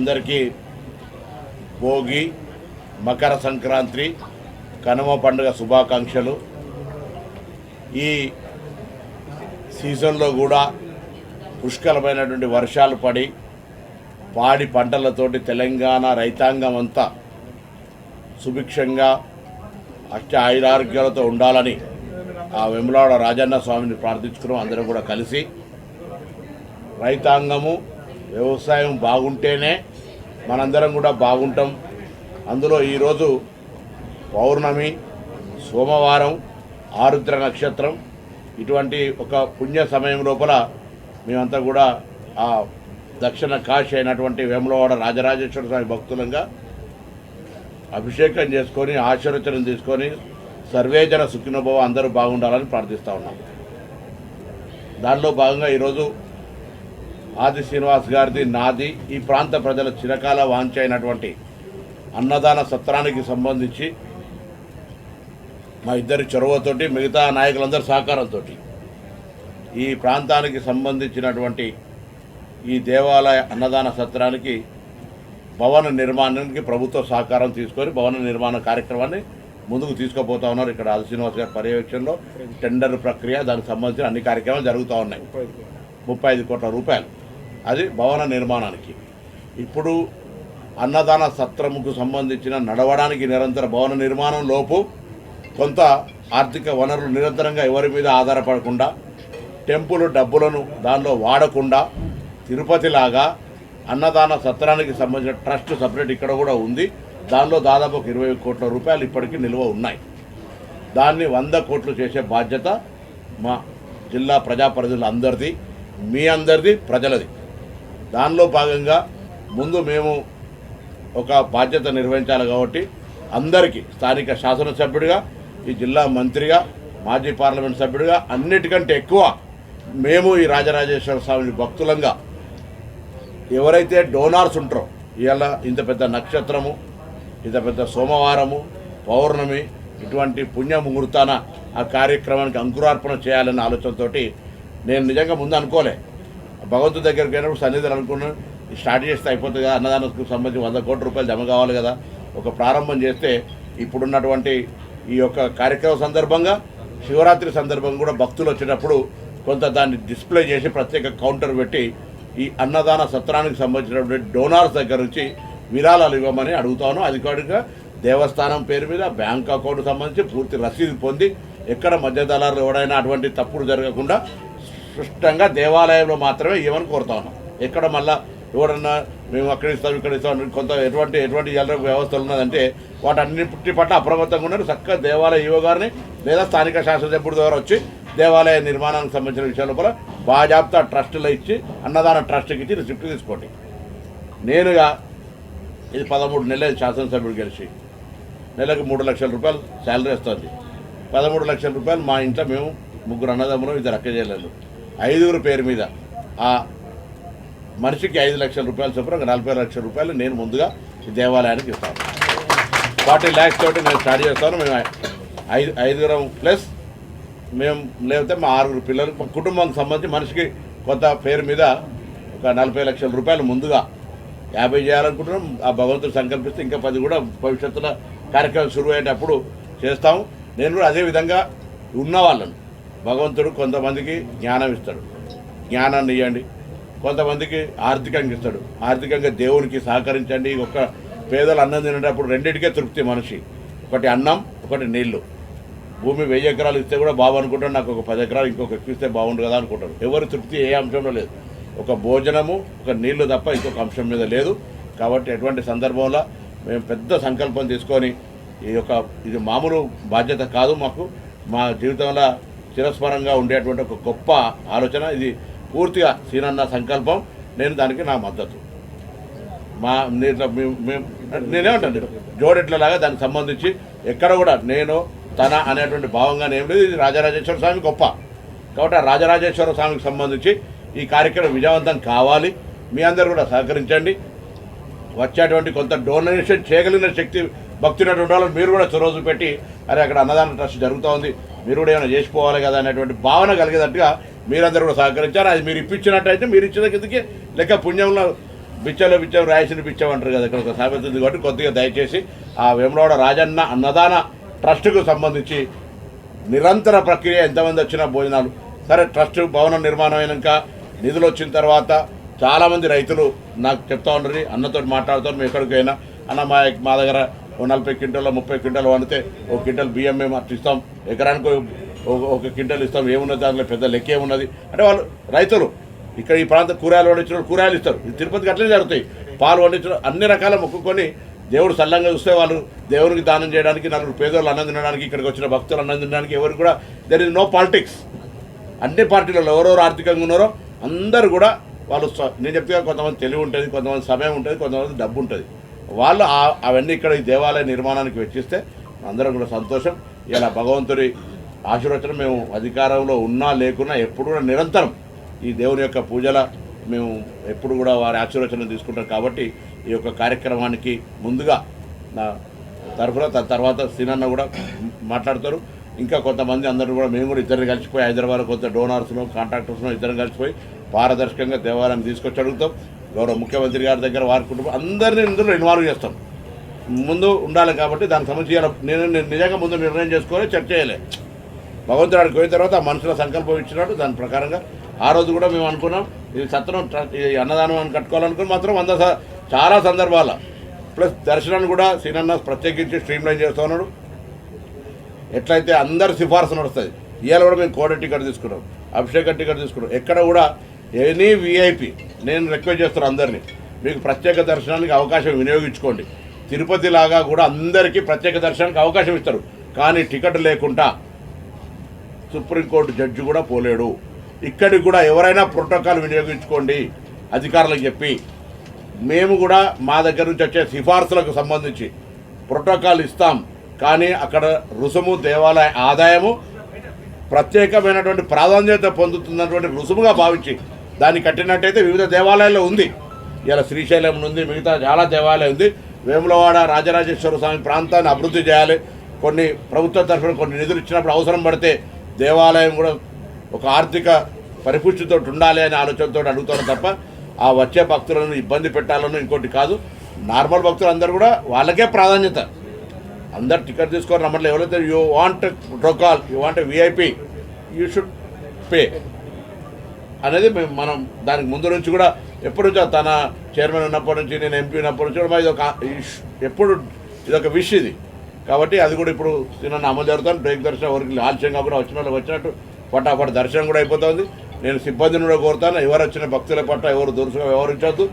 అందరికీ భోగి మకర సంక్రాంతి కనుమ పండుగ శుభాకాంక్షలు. ఈ సీజన్లో కూడా పుష్కలమైనటువంటి వర్షాలు పడి పాడి పంటలతోటి తెలంగాణ రైతాంగం అంతా సుభిక్షంగా అష్ట ఆయురారోగ్యాలతో ఉండాలని ఆ వెములాడ రాజన్న స్వామిని ప్రార్థించుకున్నాం. అందరం కూడా కలిసి రైతాంగము వ్యవసాయం బాగుంటేనే మనందరం కూడా బాగుంటాం. అందులో ఈరోజు పౌర్ణమి సోమవారం ఆరుద్ర నక్షత్రం ఇటువంటి ఒక పుణ్య సమయం లోపల మేమంతా కూడా ఆ దక్షిణ కాశీ అయినటువంటి వేములవాడ రాజరాజేశ్వర స్వామి భక్తులంగా అభిషేకం చేసుకొని ఆశీర్వచనం తీసుకొని సర్వేజన సుఖినభవ అందరూ బాగుండాలని ప్రార్థిస్తూ ఉన్నాం. దానిలో భాగంగా ఈరోజు ఆది శ్రీనివాస్ గారిది నాది ఈ ప్రాంత ప్రజల చిరకాల వాంఛ అయినటువంటి అన్నదాన సత్రానికి సంబంధించి మా ఇద్దరి చొరవతోటి మిగతా నాయకులందరి సహకారంతో ఈ ప్రాంతానికి సంబంధించినటువంటి ఈ దేవాలయ అన్నదాన సత్రానికి భవన నిర్మాణానికి ప్రభుత్వ సహకారం తీసుకొని భవన నిర్మాణ కార్యక్రమాన్ని ముందుకు తీసుకుపోతా ఉన్నారు. ఇక్కడ ఆది శ్రీనివాస్ గారి పర్యవేక్షణలో టెండర్ ప్రక్రియ దానికి సంబంధించిన అన్ని కార్యక్రమాలు జరుగుతూ ఉన్నాయి. ముప్పై ఐదు కోట్ల రూపాయలు. అది భవన నిర్మాణానికి. ఇప్పుడు అన్నదాన సత్రముకు సంబంధించిన నడవడానికి నిరంతర భవన నిర్మాణం లోపు కొంత ఆర్థిక వనరులు నిరంతరంగా ఎవరి మీద ఆధారపడకుండా టెంపుల్ డబ్బులను దానిలో వాడకుండా తిరుపతిలాగా అన్నదాన సత్రానికి సంబంధించిన ట్రస్ట్ సపరేట్ ఇక్కడ కూడా ఉంది. దానిలో దాదాపు ఒక ఇరవై కోట్ల రూపాయలు ఇప్పటికీ నిల్వ ఉన్నాయి. దాన్ని వంద కోట్లు చేసే బాధ్యత మా జిల్లా ప్రజాప్రతినిధులు అందరిది మీ అందరిది ప్రజలది. దానిలో భాగంగా ముందు మేము ఒక బాధ్యత నిర్వహించాలి కాబట్టి అందరికీ స్థానిక శాసనసభ్యుడిగా ఈ జిల్లా మంత్రిగా మాజీ పార్లమెంట్ సభ్యుడిగా అన్నిటికంటే ఎక్కువ మేము ఈ రాజరాజేశ్వర స్వామి భక్తులంగా ఎవరైతే డోనార్స్ ఉంటారో ఇవాళ ఇంత పెద్ద నక్షత్రము ఇంత పెద్ద సోమవారము పౌర్ణమి ఇటువంటి పుణ్య ముహూర్తాన ఆ కార్యక్రమానికి అంకురార్పణ చేయాలనే ఆలోచనతోటి నేను నిజంగా ముందు అనుకోలే. భగవంతుడి దగ్గరికి వెళ్ళినప్పుడు సన్నిధులు అనుకున్నాను స్టార్ట్ చేస్తే అయిపోతుంది కదా అన్నదానకు సంబంధించి వంద కోట్ల రూపాయలు జమ కావాలి కదా. ఒక ప్రారంభం చేస్తే ఇప్పుడున్నటువంటి ఈ యొక్క కార్యక్రమం సందర్భంగా శివరాత్రి సందర్భంగా కూడా భక్తులు వచ్చేటప్పుడు కొంత దాన్ని డిస్ప్లే చేసి ప్రత్యేక కౌంటర్ పెట్టి ఈ అన్నదాన సత్రానికి సంబంధించినటువంటి డోనార్స్ దగ్గర నుంచి విరాళాలు ఇవ్వమని అడుగుతాను అధికారికంగా దేవస్థానం పేరు మీద బ్యాంక్ అకౌంట్ సంబంధించి పూర్తి రసీదు పొంది ఎక్కడ మధ్య దళారులు ఎవడైనా అటువంటి తప్పుడు జరగకుండా స్పష్టంగా దేవాలయంలో మాత్రమే ఇవ్వని కోరుతా ఉన్నాం. ఎక్కడ మళ్ళా ఎవడన్నా మేము అక్కడ ఇస్తాం ఇక్కడ ఇస్తాం కొంత ఎటువంటి ఎటువంటి జల వ్యవస్థలు ఉన్నదంటే వాటన్నిటి పట్ల అప్రమత్తంగా ఉన్నారు చక్కగా దేవాలయ ఈవో గారిని లేదా స్థానిక శాసనసభ్యుడి ద్వారా వచ్చి దేవాలయ నిర్మాణానికి సంబంధించిన విషయాల లోపల బాజాబ్తా ట్రస్టులో ఇచ్చి అన్నదాన ట్రస్ట్కి ఇచ్చి రిసిప్ట్ తీసుకోండి. నేనుగా ఇది పదమూడు నెలలు శాసనసభ్యుడు గెలిచి నెలకు మూడు లక్షల రూపాయలు శాలరీ వస్తుంది. పదమూడు లక్షల రూపాయలు మా ఇంట్లో మేము ముగ్గురు అన్నదమ్ములు ఇద్దరు అక్క చేయలేదు ఐదుగురు పేరు మీద. ఆ మనిషికి ఐదు లక్షల రూపాయలు చొప్పున ఒక నలభై లక్షల రూపాయలు నేను ముందుగా దేవాలయానికి ఇస్తాను. ఫార్టీ ల్యాక్స్ తోటి నేను స్టార్ట్ చేస్తాను. మేము ఐదు ఐదుగురం ప్లస్ మేము లేకపోతే మా ఆరుగురు పిల్లలు మా కుటుంబానికి సంబంధించి మనిషికి కొంత పేరు మీద ఒక నలభై లక్షల రూపాయలు ముందుగా యాభై చేయాలనుకుంటున్నాం. ఆ భగవంతుడు సంకల్పిస్తే ఇంకా పది కూడా భవిష్యత్తులో కార్యక్రమం శురువు అయ్యేటప్పుడు చేస్తాము నేను కూడా అదే విధంగా ఉన్న వాళ్ళను. భగవంతుడు కొంతమందికి జ్ఞానం ఇస్తాడు. జ్ఞానాన్ని ఇవ్వండి కొంతమందికి ఆర్థికంగా ఇస్తాడు. ఆర్థికంగా దేవునికి సహకరించండి. ఒక పేదలు అన్నం తినేటప్పుడు రెండింటికే తృప్తి మనిషి. ఒకటి అన్నం ఒకటి నీళ్ళు భూమి వెయ్యి ఎకరాలు ఇస్తే కూడా బాబు అనుకుంటాడు నాకు ఒక పది ఎకరాలు ఇంకొక ఇస్తే బాగుండు కదా అనుకుంటారు ఎవరి తృప్తి ఏ అంశంలో లేదు. ఒక భోజనము ఒక నీళ్ళు తప్ప ఇంకొక అంశం మీద లేదు. కాబట్టి ఎటువంటి సందర్భంలో మేము పెద్ద సంకల్పం తీసుకొని ఈ యొక్క ఇది మామూలు బాధ్యత కాదు మాకు. మా జీవితంలో చిరస్మరంగా ఉండేటువంటి ఒక గొప్ప ఆలోచన. ఇది పూర్తిగా సీనన్న సంకల్పం. నేను దానికి నా మద్దతు. మా మేము నేనేమంటాను జోడెట్లలాగా దానికి సంబంధించి ఎక్కడ కూడా నేను తన అనేటువంటి భావంగా ఏం లేదు. ఇది రాజరాజేశ్వర స్వామి గొప్ప. కాబట్టి ఆ రాజరాజేశ్వర స్వామికి సంబంధించి ఈ కార్యక్రమం విజయవంతం కావాలి. మీ అందరు కూడా సహకరించండి. వచ్చేటువంటి కొంత డొనేషన్ చేయగలిగిన శక్తి భక్తున్నటువంటి వాళ్ళని మీరు కూడా చొరవ పెట్టి అరే అక్కడ అన్నదాన ట్రస్ట్ జరుగుతూ ఉంది మీరు కూడా ఏమైనా చేసుకోవాలి కదా అనేటువంటి భావన కలిగేటట్టుగా మీరందరూ కూడా సహకరించారు. అది మీరు ఇప్పించినట్టయితే మీరు ఇచ్చిన కిందకి లెక్క పుణ్యంలో బిచ్చలో బిచ్చం రాయసిన బిచ్చం అంటారు కదా ఇక్కడ ఒక సామెత ఉంది కాబట్టి కొద్దిగా దయచేసి ఆ వేములవాడ రాజన్న అన్నదాన ట్రస్టుకు సంబంధించి నిరంతర ప్రక్రియ ఎంతమంది వచ్చినా భోజనాలు. సరే ట్రస్ట్ భవన నిర్మాణం అయినాక నిధులు వచ్చిన తర్వాత చాలామంది రైతులు నాకు చెప్తా ఉండరు అన్నతో మాట్లాడుతూ మేము ఎక్కడికి అన్న మా మా దగ్గర ఓ నలభై క్వింటాలు ముప్పై క్వింటాల్ వండితే ఒక క్వింటల్ బియ్యం మేము అట్లా ఇస్తాం ఎకరానికి ఒక ఒక క్వింటల్ ఇస్తాం. ఏమున్నది దాంట్లో పెద్ద లెక్క ఏమున్నది? అంటే వాళ్ళు రైతులు ఇక్కడ ఈ ప్రాంతం కూరగాయలు పండించిన వాళ్ళు కూరగాయలు ఇస్తారు. తిరుపతికి అట్లనే జరుగుతాయి. పాలు పండించడం అన్ని రకాల మొక్కుకొని దేవుడు సల్లంగా చూస్తే వాళ్ళు దేవునికి దానం చేయడానికి నలుగురు పేదోళ్ళు అన్నం తినడానికి ఇక్కడికి వచ్చిన భక్తులు అన్నం తినడానికి ఎవరు కూడా దెర్ ఇస్ నో పాలిటిక్స్ అన్ని పార్టీలలో ఎవరెవరు ఆర్థికంగా ఉన్నారో అందరూ కూడా వాళ్ళు నేను చెప్తే కొంతమంది తెలివి ఉంటుంది కొంతమంది సమయం ఉంటుంది కొంతమంది డబ్బు ఉంటుంది. వాళ్ళు అవన్నీ ఇక్కడ ఈ దేవాలయ నిర్మాణానికి వెచ్చిస్తే అందరం కూడా సంతోషం. ఇలా భగవంతుడి ఆశీర్వచనం మేము అధికారంలో ఉన్నా లేకున్నా ఎప్పుడు కూడా నిరంతరం ఈ దేవుని యొక్క పూజల మేము ఎప్పుడు కూడా వారి ఆశీర్వచనం తీసుకుంటాం కాబట్టి ఈ యొక్క కార్యక్రమానికి ముందుగా నా తరఫున తర్వాత సినన్న కూడా మాట్లాడతారు. ఇంకా కొంతమంది అందరూ కూడా మేము కూడా ఇద్దరు కలిసిపోయి హైదరాబాద్ కొంత డోనార్స్ను కాంట్రాక్టర్స్ను ఇద్దరు కలిసిపోయి పారదర్శకంగా దేవాలయం తీసుకొచ్చి అడుగుతాం. గౌరవ ముఖ్యమంత్రి గారి దగ్గర వారి కుటుంబం అందరినీ ఇందులో ఇన్వాల్వ్ చేస్తాం. ముందు ఉండాలి కాబట్టి దానికి సంబంధించి నేను నిజంగా ముందు నిర్ణయం చేసుకోవాలి చర్చ చేయలే. భగవంతుడు ఆడికి పోయిన తర్వాత ఆ మనుషుల సంకల్పం ఇచ్చినాడు. దాని ప్రకారంగా ఆ రోజు కూడా మేము అనుకున్నాం ఇది సత్రం ఈ అన్నదానం అని కట్టుకోవాలనుకుని మాత్రం వంద చాలా సందర్భాల. ప్లస్ దర్శనాన్ని కూడా సీనన్న ప్రత్యేకించి స్ట్రీమ్ లైన్ చేస్తూ ఉన్నాడు. ఎట్లయితే అందరు సిఫార్సు నడుస్తుంది ఇవాళ కూడా మేము కోడ టికెట్ తీసుకున్నాం అభిషేక టికెట్ తీసుకున్నాం. ఎక్కడ కూడా ఎనీ విఐపి నేను రిక్వెస్ట్ చేస్తాను అందరినీ. మీకు ప్రత్యేక దర్శనానికి అవకాశం వినియోగించుకోండి. తిరుపతి లాగా కూడా అందరికీ ప్రత్యేక దర్శనానికి అవకాశం ఇస్తారు. కానీ టికెట్ లేకుండా సుప్రీంకోర్టు జడ్జి కూడా పోలేడు. ఇక్కడికి కూడా ఎవరైనా ప్రోటోకాల్ వినియోగించుకోండి అధికారులకు చెప్పి. మేము కూడా మా దగ్గర నుంచి వచ్చే సిఫార్సులకు సంబంధించి ప్రోటోకాల్ ఇస్తాం. కానీ అక్కడ రుసుము దేవాలయ ఆదాయము ప్రత్యేకమైనటువంటి ప్రాధాన్యత పొందుతున్నటువంటి రుసుముగా భావించి దాన్ని కట్టినట్టయితే వివిధ దేవాలయాల్లో ఉంది. ఇలా శ్రీశైలం ఉంది మిగతా చాలా దేవాలయం ఉంది. వేములవాడ రాజరాజేశ్వర స్వామి ప్రాంతాన్ని అభివృద్ధి చేయాలి. కొన్ని ప్రభుత్వ తరఫున కొన్ని నిధులు ఇచ్చినప్పుడు అవసరం పడితే దేవాలయం కూడా ఒక ఆర్థిక పరిపుష్టితో ఉండాలి అనే ఆలోచనతో అడుగుతాను తప్ప ఆ వచ్చే భక్తులను ఇబ్బంది పెట్టాలను ఇంకోటి కాదు. నార్మల్ భక్తులు అందరూ కూడా వాళ్ళకే ప్రాధాన్యత. అందరు టికెట్ తీసుకొని రమ్మట్లే ఎవరైతే you want protocol you want VIP you should pay అనేది మేము మనం దానికి ముందు నుంచి కూడా ఎప్పటి నుంచో తన చైర్మన్ ఉన్నప్పటి నుంచి నేను ఎంపీ ఉన్నప్పటి నుంచి కూడా మాది ఒక ఎప్పుడు ఇది ఒక విష్ ఇది. కాబట్టి అది కూడా ఇప్పుడు సినిమా అమలు జరుగుతాను బ్రేక్ దర్శనం ఎవరికి ఆలస్యం కాకుండా వచ్చిన వాళ్ళకి వచ్చినట్టు పటాపట దర్శనం కూడా అయిపోతుంది. నేను సిబ్బందిని కూడా కోరుతాను. ఎవరు వచ్చిన భక్తుల పట్ల ఎవరు దురుసుగా వ్యవహరించద్దు.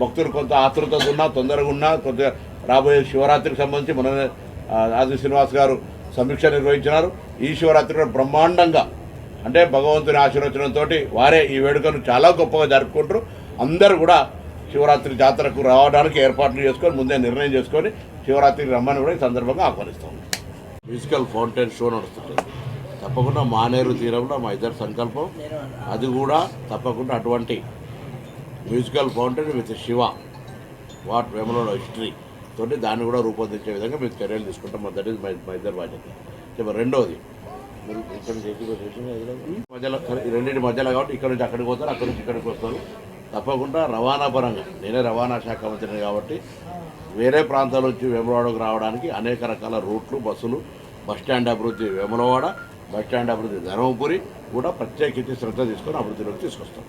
భక్తులు కొంత ఆతృత ఉన్నా తొందరగా ఉన్నా కొద్దిగా రాబోయే శివరాత్రికి సంబంధించి మన ఆది శ్రీనివాస్ గారు సమీక్ష నిర్వహించినారు. ఈ శివరాత్రి కూడా బ్రహ్మాండంగా అంటే భగవంతుని ఆశీర్వచనంతో వారే ఈ వేడుకను చాలా గొప్పగా జరుపుకుంటారు. అందరూ కూడా శివరాత్రి జాతరకు రావడానికి ఏర్పాట్లు చేసుకొని ముందే నిర్ణయం చేసుకొని శివరాత్రికి రమ్మని కూడా ఈ సందర్భంగా ఆహ్వానిస్తాం మ్యూజికల్ ఫౌంటైన్ షో నడుస్తుంది. తప్పకుండా మానేరు తీరంలో మా ఇద్దరు సంకల్పం. అది కూడా తప్పకుండా అటువంటి మ్యూజికల్ ఫౌంటైన్ విత్ శివ వాట్ వేమలో హిస్టరీ తోటి దాన్ని కూడా రూపొందించే విధంగా మీకు చర్యలు తీసుకుంటాం. దట్ ఈస్ మై మా ఇద్దరు బాధ్యత. రెండవది ఇక్కడ మధ్యలో ఈ రెండింటి మధ్యలో కాబట్టి ఇక్కడ నుంచి అక్కడికి పోతారు అక్కడి నుంచి ఇక్కడికి వస్తారు తప్పకుండా రవాణా పరంగా నేనే రవాణా శాఖ మంత్రిని కాబట్టి వేరే ప్రాంతాల నుంచి వేములవాడకు రావడానికి అనేక రకాల రూట్లు బస్సులు బస్ స్టాండ్ అభివృద్ధి వేములవాడ బస్ స్టాండ్ అభివృద్ధి ధర్మపురి కూడా ప్రత్యేకించి శ్రద్ధ తీసుకొని అభివృద్ధిలోకి తీసుకొస్తాం.